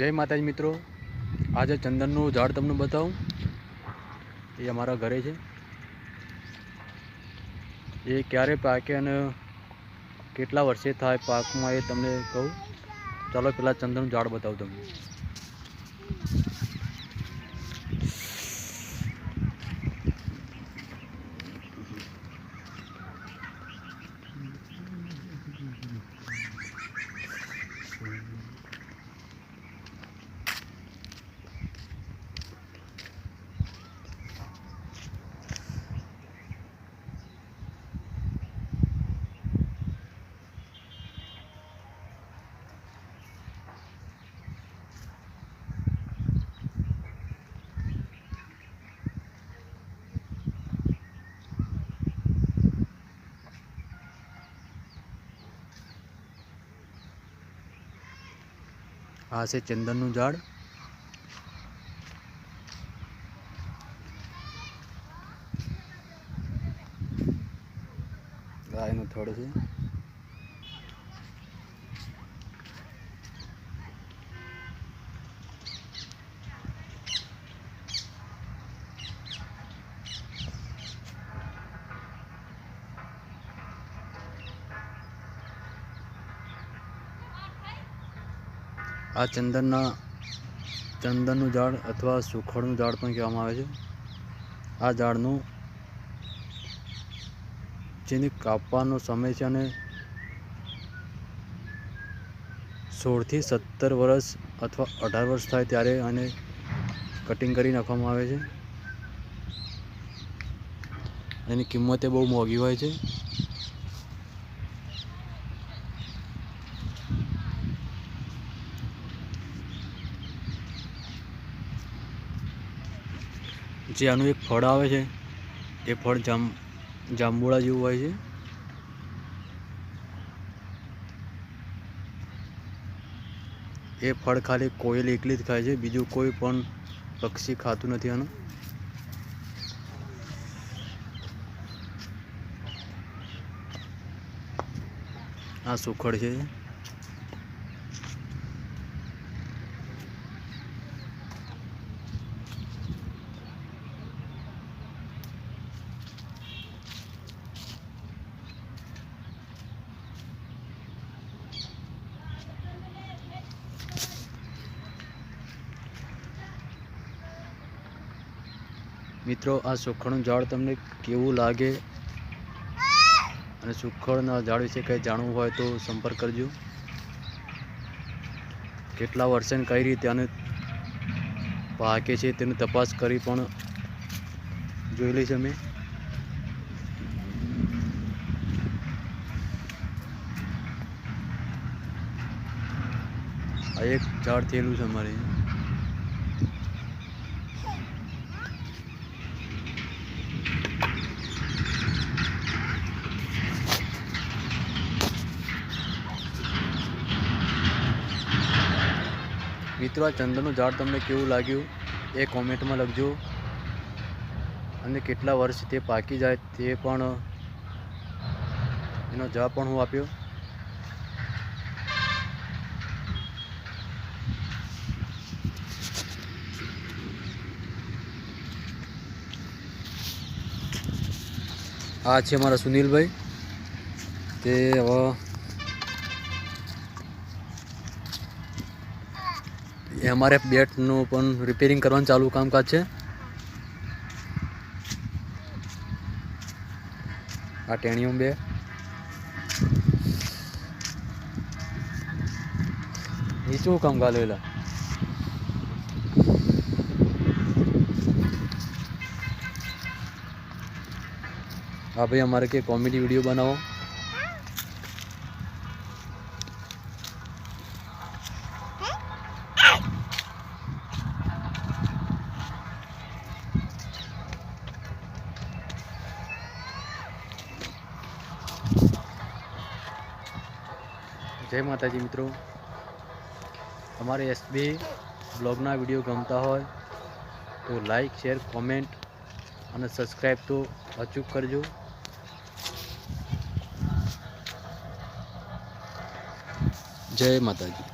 જય માતાજી મિત્રો. આજે ચંદનનું ઝાડ તમને બતાવું. એ અમારા ઘરે છે. એ ક્યારે પાકે અને કેટલા વર્ષે થાય પાકમાં એ તમને કહું. ચાલો પહેલાં ચંદનનું ઝાડ બતાવું તમને. આ છે ચંદનનું ઝાડ. ગાયનું થડ છે. આ ચંદનના, ચંદનનું ઝાડ અથવા સુખડનું ઝાડ પણ કહેવામાં આવે છે. આ ઝાડનું જેને કાપવાનો સમય છે અને સોળથી સત્તર વર્ષ અથવા અઢાર વર્ષ થાય ત્યારે આને કટિંગ કરી નાખવામાં આવે છે. એની કિંમતે બહુ મોંઘી હોય છે. જે આનું એક ફળ આવે છે, એ ફળ જામ, જાંબુડા જેવું હોય છે. એ ફળ ખાલી કોયલ એકલી જ ખાય છે, બીજું કોઈ પણ પક્ષી ખાતું નથી આનું. આ સુખડ છે. મિત્રો, આ સુખડનું ઝાડ તમને કેવું લાગે? અને સુખડના ઝાડ વિશે કંઈ જાણવું હોય તો સંપર્ક કરજો. કેટલા વર્ષે કઈ રીતે આને પાકે છે તેની તપાસ કરી પણ જોઈ લઈશ અમે. આ એક ઝાડ થયેલું છે અમારે. મિત્રો, આ ચંદનનું ઝાડ તમને કેવું લાગ્યું એ કોમેન્ટમાં લખજો. અને કેટલા વર્ષ તે પાકી જાય તે પણ, એનો જવાબ પણ હું આપ્યો. આ છે મારા સુનિલભાઈ. તે હવે એ અમારે બેટનું પણ રિપેરિંગ કરવાનું ચાલુ કામકાજ છે. આ ટેણીઓ બે. નીચું કામ ગાલેલા? હા ભાઈ, અમારે કે કોમેડી વીડિયો બનાવો. જય માતાજી મિત્રો. અમારે એસબી બ્લોગના વીડિયો ગમતા હોય તો લાઈક શેર કોમેન્ટ અને સબસ્ક્રાઈબ તો અચૂક કરજો. જય માતાજી.